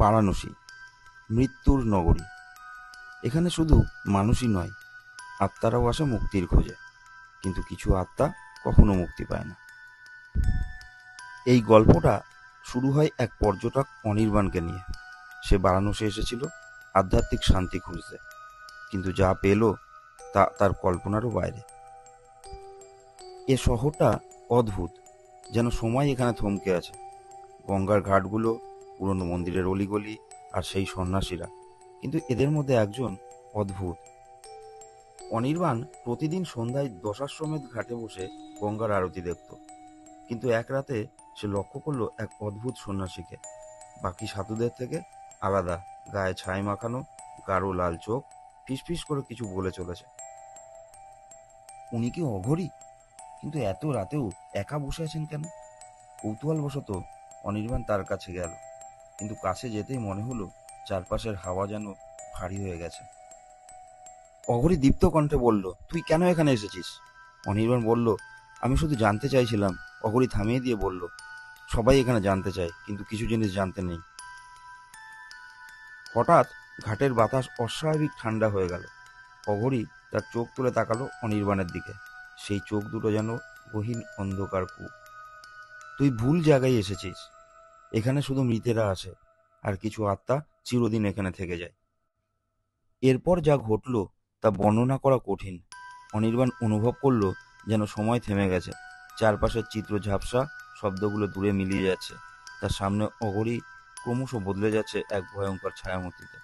বারাণসী, মৃত্যুর নগরী। এখানে শুধু মানুষই নয়, আত্মারাও আসে মুক্তির খোঁজে, কিন্তু কিছু আত্মা কখনো মুক্তি পায় না। এই গল্পটা শুরু হয় এক পর্যটক অনির্বাণকে নিয়ে। সে বারাণসী এসেছিল আধ্যাত্মিক শান্তি খুঁজতে, কিন্তু যা পেল তা তার কল্পনারও বাইরে। এ শহরটা অদ্ভুত, যেন সময় এখানে থমকে আছে। গঙ্গার ঘাটগুলো পুরনো মন্দিরের অলিগলি আর সেই সন্ন্যাসীরা। কিন্তু এদের মধ্যে একজন অদ্ভুত। অনির্বাণ প্রতিদিন সন্ধ্যায় দশাশ্রমেধ ঘাটে বসে গঙ্গার আরতি দেখত। কিন্তু এক রাতে সে লক্ষ্য করল এক অদ্ভুত সন্ন্যাসীকে। বাকি সাধুদের থেকে আলাদা, গায়ে ছাই মাখানো, গাঢ় লাল চোখ, ফিসফিস করে কিছু বলে চলেছে। উনি কি অঘরি? কিন্তু এত রাতেও একা বসে আছেন কেন? কৌতূহলবশত অনির্বাণ তার কাছে গেল। কিন্তু কাছে যেতেই মনে হলো চারপাশের হাওয়া যেন ভারী হয়ে গেছে। অঘরী দীপ্ত কণ্ঠে বলল, তুই কেন এখানে এসেছিস? অনির্বাণ বলল, আমি শুধু জানতে চাইছিলাম। অঘরী থামিয়ে দিয়ে বলল, সবাই এখানে জানতে চায়, কিন্তু কিছু জিনিস জানতে নেই। হঠাৎ ঘাটের বাতাস অস্বাভাবিক ঠান্ডা হয়ে গেল। অঘরী তার চোখ তুলে তাকালো অনির্বাণের দিকে। সেই চোখ দুটো যেন গহীন অন্ধকার কূপ। তুই ভুল জায়গায় এসেছিস। এখানে শুধু মৃতেরা আসে আর কিছু আত্মা চিরদিন এখানে থেকে যায়। এরপর যা ঘটল, তা বর্ণনা করা কঠিন। অনির্বাণ অনুভব করল যেন সময় থেমে গেছে। চারপাশের চিত্র ঝাপসা, শব্দগুলো দূরে মিলিয়ে যাচ্ছে। তার সামনে অগরী ক্রমশ বদলে যাচ্ছে এক ভয়ঙ্কর ছায়ামূর্তিতে।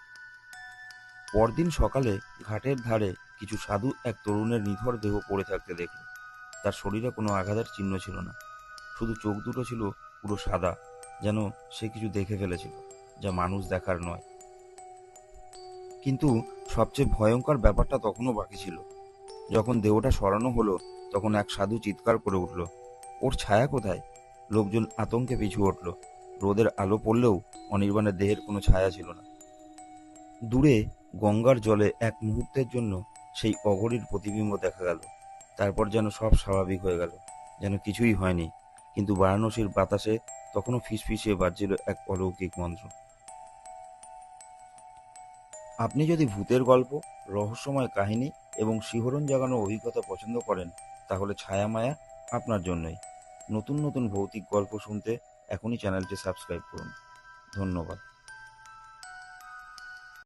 পরদিন সকালে ঘাটের ধারে কিছু সাধু এক তরুণের নিথর দেহ পড়ে থাকতে দেখল। তার শরীরে কোনো আঘাতের চিহ্ন ছিল না। শুধু চোখ দুটো ছিল পুরো সাদা। যেন সে কিছু দেখে ফেলেছিল, যা মানুষ দেখার নয়। কিন্তু সবচেয়ে ভয়ঙ্কর ব্যাপারটা তখনও বাকি ছিল। যখন দেহটা সরানো হলো, তখন এক সাধু চিৎকার করে উঠল, ওর ছায়া কোথায়? লোকজন আতঙ্কে পিছু উঠল রোদের আলো পড়লেও অনির্বাণের দেহের কোনো ছায়া ছিল না। দূরে গঙ্গার জলে এক মুহূর্তের জন্য সেই অঘরীর প্রতিবিম্ব দেখা গেল। তারপর যেন সব স্বাভাবিক হয়ে গেল, যেন কিছুই হয়নি। কিন্তু বারাণসীর বাতাসে তখনও ফিসফিসিয়ে বাজছিল এক অলৌকিক মন্ত্র। আপনি যদি ভূতের গল্প, রহস্যময় কাহিনী এবং শিহরণ জাগানো অভিজ্ঞতা পছন্দ করেন, তাহলে ছায়ামায়া আপনার জন্যই। নতুন নতুন ভৌতিক গল্প শুনতে এখনই চ্যানেলটি সাবস্ক্রাইব করুন। ধন্যবাদ।